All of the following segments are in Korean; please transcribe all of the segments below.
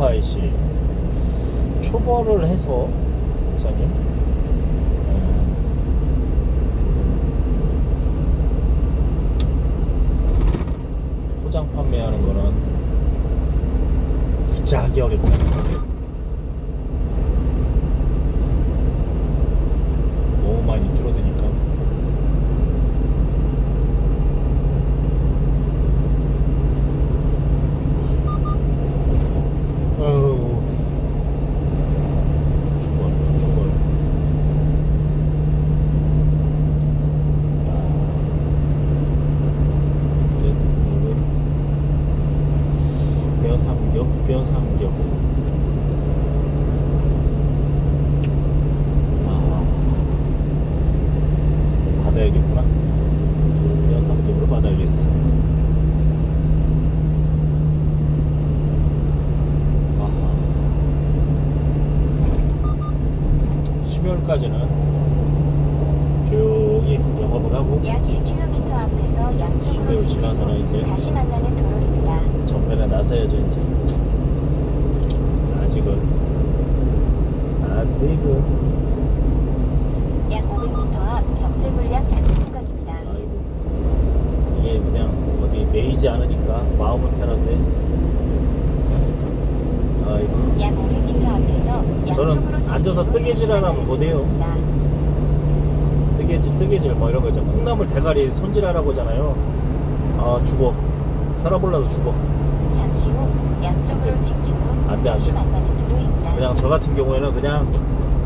IC 초벌을 해서 목사님. 음, 포장 판매하는 거는 무지하게 어렵잖아요. 너무 많이 줄어드니까. 어우. 초벌, 초벌. 아. 이제 오늘은 뼈삼겹, 뼈삼겹. 아. 받아야겠구나. 뼈삼겹으로 받아야겠어. 아하. 12월까지는 조용히 영업을 하고 약 1km 앞에서 양쪽으로 지나서는 후 이제 다시 만나는 도로입니다. 나서야죠 이제. 아직은. 아직은. 약 500m 앞 적재 불량 단속 구간입니다. 아이고. 이게 그냥 어디 매이지 않으니까 마음은 편한데. 아이고. 약 500m 앞에서 저는 양쪽으로 앉아서 후 뜨개질 다시 하라면 만나는 못해요. 뜨개질 뜨개질 뭐 이런 거 있잖아. 콩나물 대가리 손질하라고 하잖아요. 아 죽어 올라서 죽어 잠시 후 양쪽으로 직진 후 네. 안 돼, 안 다시 돼. 만나는 도로입니다. 그냥 저 같은 경우에는 그냥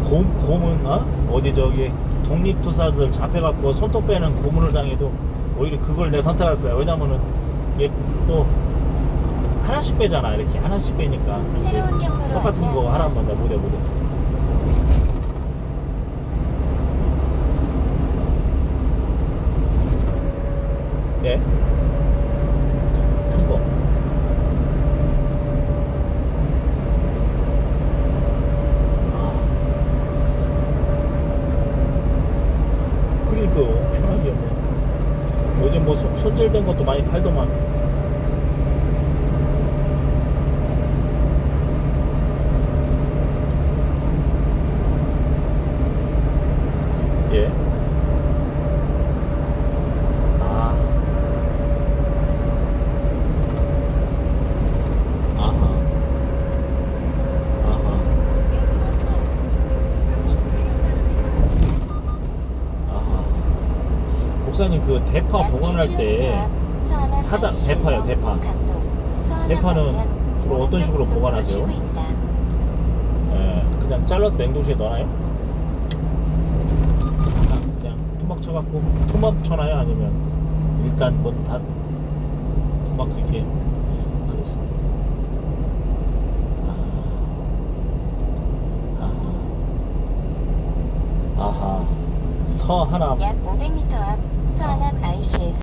곰, 곰은 어? 어디 저기 독립투사들 잡혀갖고 손톱 빼는 고문을 당해도 오히려 그걸 내 선택할 거야 왜냐면은 이게 또 하나씩 빼잖아 이렇게 하나씩 빼니까 새로운 경로로 똑같은 거더 못해 못해 네? 큰거 그러니까 편하게 뭐 요즘 뭐 손- 손질된 것도 많이 팔더만 예. 아. 아하. 아하. 아하. 목사님 그 대파 약 봉헌할 1km 때 사다- 대파요, 대파. 대파는 주로 어떤 식으로 보관하세요? 예, 그냥 잘라서 냉동실에 넣어놔요? 아, 그냥 토막 쳐갖고 토막 쳐놔요? 아니면 일단 뭐 다 토막 이렇게 그래서 아, 아하 아하 서하남 약 500m 앞 서안암 IC에서